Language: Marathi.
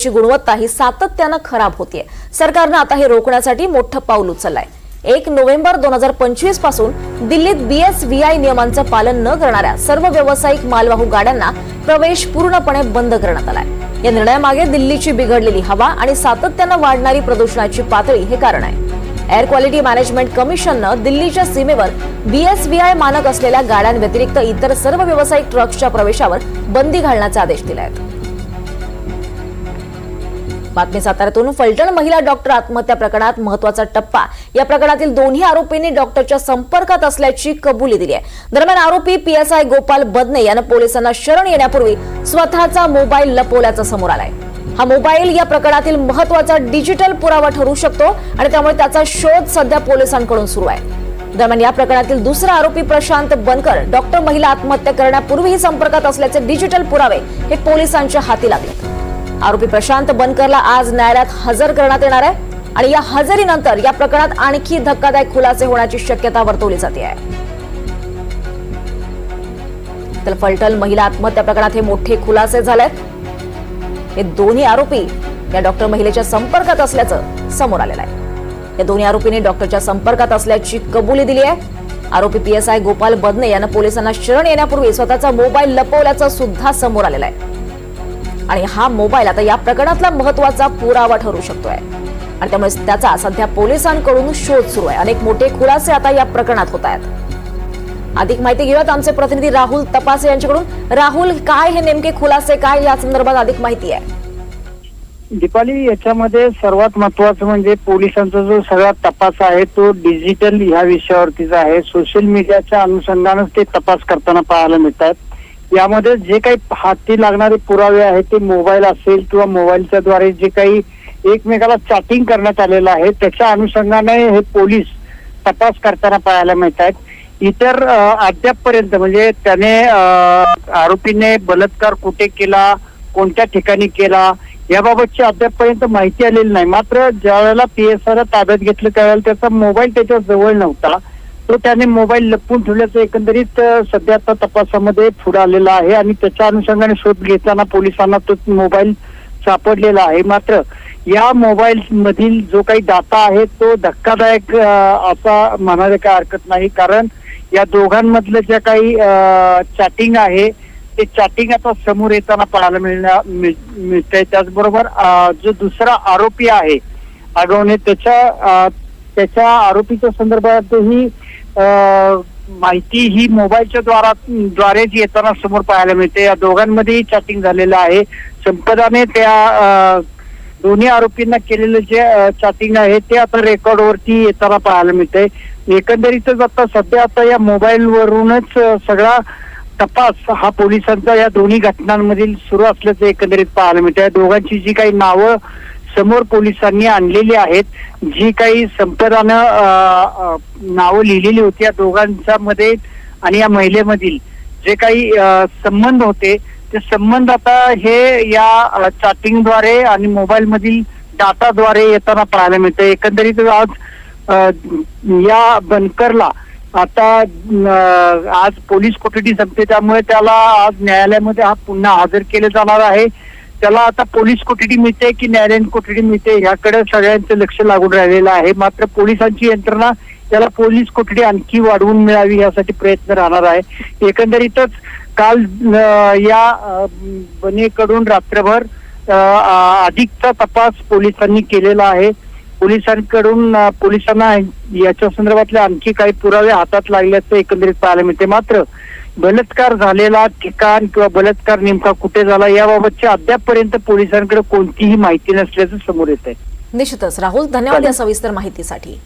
ची गुणवत्ता ही सातत्यानं खराब होतीये. सरकारनं आता हे रोखण्यासाठी मोठं पाऊल उचललंय. एक नोव्हेंबर दोन हजार पंचवीसपासून दिल्लीत बीएसव्हीआय नियमांचं पालन न करणाऱ्या सर्व व्यावसायिक मालवाहू गाड्यांना प्रवेश पूर्णपणे बंद करण्यात आलाय. या निर्णयामागे दिल्लीची बिघडलेली हवा आणि सातत्यानं वाढणारी प्रदूषणाची पातळी हे कारण आहे. एअर क्वालिटी मॅनेजमेंट कमिशननं दिल्लीच्या सीमेवर बीएसव्हीआय मानक असलेल्या गाड्यांव्यतिरिक्त इतर सर्व व्यावसायिक ट्रक्सच्या प्रवेशावर बंदी घालण्याचे आदेश दिले आहेत बातमी साताऱ्यातून. फलटण महिला डॉक्टर आत्महत्या प्रकरणात महत्त्वाचा टप्पा. या प्रकरणातील दोन्ही आरोपींनी डॉक्टरच्या संपर्कात असल्याची कबुली दिली आहे. दरम्यान आरोपी पीएसआय गोपाल बदने यानं पोलिसांना शरण येण्यापूर्वी स्वतःचा मोबाईल लपवल्याचं समोर आलाय. हा मोबाईल या प्रकरणातील महत्त्वाचा डिजिटल पुरावा ठरू शकतो आणि त्यामुळे त्याचा शोध सध्या पोलिसांकडून सुरू आहे. दरम्यान या प्रकरणातील दुसरा आरोपी प्रशांत बनकर डॉक्टर महिला आत्महत्या करण्यापूर्वीही संपर्कात असल्याचे डिजिटल पुरावे हे पोलिसांच्या हाती लागले. आरोपी प्रशांत बनकरला आज न्यायालयात हजर करण्यात येणार आहे. आणि या हजेरीनंतर या प्रकरणात आणखी धक्कादायक खुलासे होण्याची शक्यता वर्तवली जाते आहे. तर फलटण महिला आत्महत्या प्रकरणात हे मोठे खुलासे झाले हे दोन्ही आरोपी या डॉक्टर महिलेच्या संपर्कात असल्याचं समोर आलेलं आहे. या दोन्ही आरोपींनी डॉक्टरच्या संपर्कात असल्याची कबुली दिली आहे. आरोपी पीएसआय गोपाल बदने यानं पोलिसांना शरण येण्यापूर्वी स्वतःचा मोबाईल लपवल्याचं सुद्धा समोर आलेलं आहे. आणि हा मोबाईल आता या प्रकरणातला महत्त्वाचा पुरावा ठरू शकतोय. आणि त्यामुळे त्याचा सध्या पोलिसांकडून शोध सुरू आहे. अनेक मोठे खुलासे आता या प्रकरणात होत आहेत. अधिक माहिती घेऊयात आमचे प्रतिनिधी राहुल तपासे यांच्याकडून. राहुल काय हे नेमके खुलासे काय या संदर्भात अधिक माहिती आहे? दीपाली याच्यामध्ये सर्वात महत्वाचं म्हणजे पोलिसांचा जो सगळा तपास आहे तो डिजिटल ह्या विषयावरतीचा आहे. सोशल मीडियाच्या अनुषंगानच ते तपास करताना पाहायला मिळतात. यामध्ये जे काही हाती लागणारे पुरावे आहेत ते मोबाईल असेल किंवा मोबाईलच्या द्वारे जे काही एकमेकाला चॅटिंग करण्यात आलेलं आहे त्याच्या अनुषंगाने हे पोलीस तपास करताना पाहायला मिळत आहेत इतर अद्यापपर्यंत म्हणजे त्याने आरोपीने बलात्कार कुठे केला कोणत्या ठिकाणी केला याबाबतची अद्यापपर्यंत माहिती आलेली नाही. मात्र ज्या वेळेला आर ताब्यात घेतलं त्यावेळेला त्याचा मोबाईल त्याच्याजवळ नव्हता. तो त्याने मोबाईल लपवून ठेवल्याचं एकंदरीत सध्या आता तपासामध्ये पुढे आलेला आहे आणि त्याच्या अनुषंगाने शोध घेताना पोलिसांना तो मोबाईल सापडलेला आहे. मात्र या मोबाईल मधील जो काही डाटा आहे तो धक्कादायक असा म्हणायला काही हरकत नाही. कारण या दोघांमधलं ज्या काही चॅटिंग आहे ते चॅटिंग आता समोर येताना पाहायला मिळण्या मिळ- मिळतंय. त्याचबरोबर जो दुसरा आरोपी आहे आगवणे त्याच्या त्याच्या आरोपीच्या संदर्भातही माहिती ही मोबाईलच्या द्वारा द्वारेच येताना समोर पाहायला मिळते. या दोघांमध्येही चॅटिंग झालेलं आहे. संपदाने त्या दोन्ही आरोपींना केलेलं जे चॅटिंग आहे ते आता रेकॉर्डवरती येताना पाहायला मिळते एकंदरीतच आता सध्या आता या मोबाईलवरूनच सगळा तपास हा पोलिसांचा या दोन्ही घटनांमधील सुरू असल्याचं एकंदरीत पाहायला मिळतं या दोघांची जी काही नावं समोर पोलिसांनी आणलेली आहेत. जी काही संपदानं नावं लिहिलेली होती या दोघांच्या मध्ये आणि या महिलेमधील जे काही संबंध होते ते संबंध आता हे या चॅटिंगद्वारे आणि मोबाईल मधील डाटाद्वारे येताना पाहायला मिळतं. एकंदरीत आज या बनकरला आता आज पोलीस कोठडी संपते त्यामुळे त्याला आज न्यायालयामध्ये हा पुन्हा हजर केले जाणार आहे. त्याला आता पोलीस कोठडी मिळते की न्यायालयीन कोठडी मिळते ह्याकडे सगळ्यांचं लक्ष लागून राहिलेलं आहे. मात्र पोलिसांची यंत्रणा त्याला पोलीस कोठडी आणखी वाढवून मिळावी यासाठी प्रयत्न राहणार आहे. एकंदरीतच काल या बनेकडून रात्रभर अधिकचा तपास पोलिसांनी केलेला आहे. पोलिसांकडून पोलिसांना याच्या संदर्भातले आणखी काही पुरावे हातात लागल्याचं एकंदरीत पाहायला मिळते. मात्र बलात्कार झालेला ठिकाण किंवा बलात्कार नेमका कुठे झाला याबाबतची अद्यापपर्यंत पोलिसांकडे कोणतीही माहिती नसल्याचं समोर येत आहे निश्चितच. राहुल धन्यवाद या सविस्तर माहितीसाठी.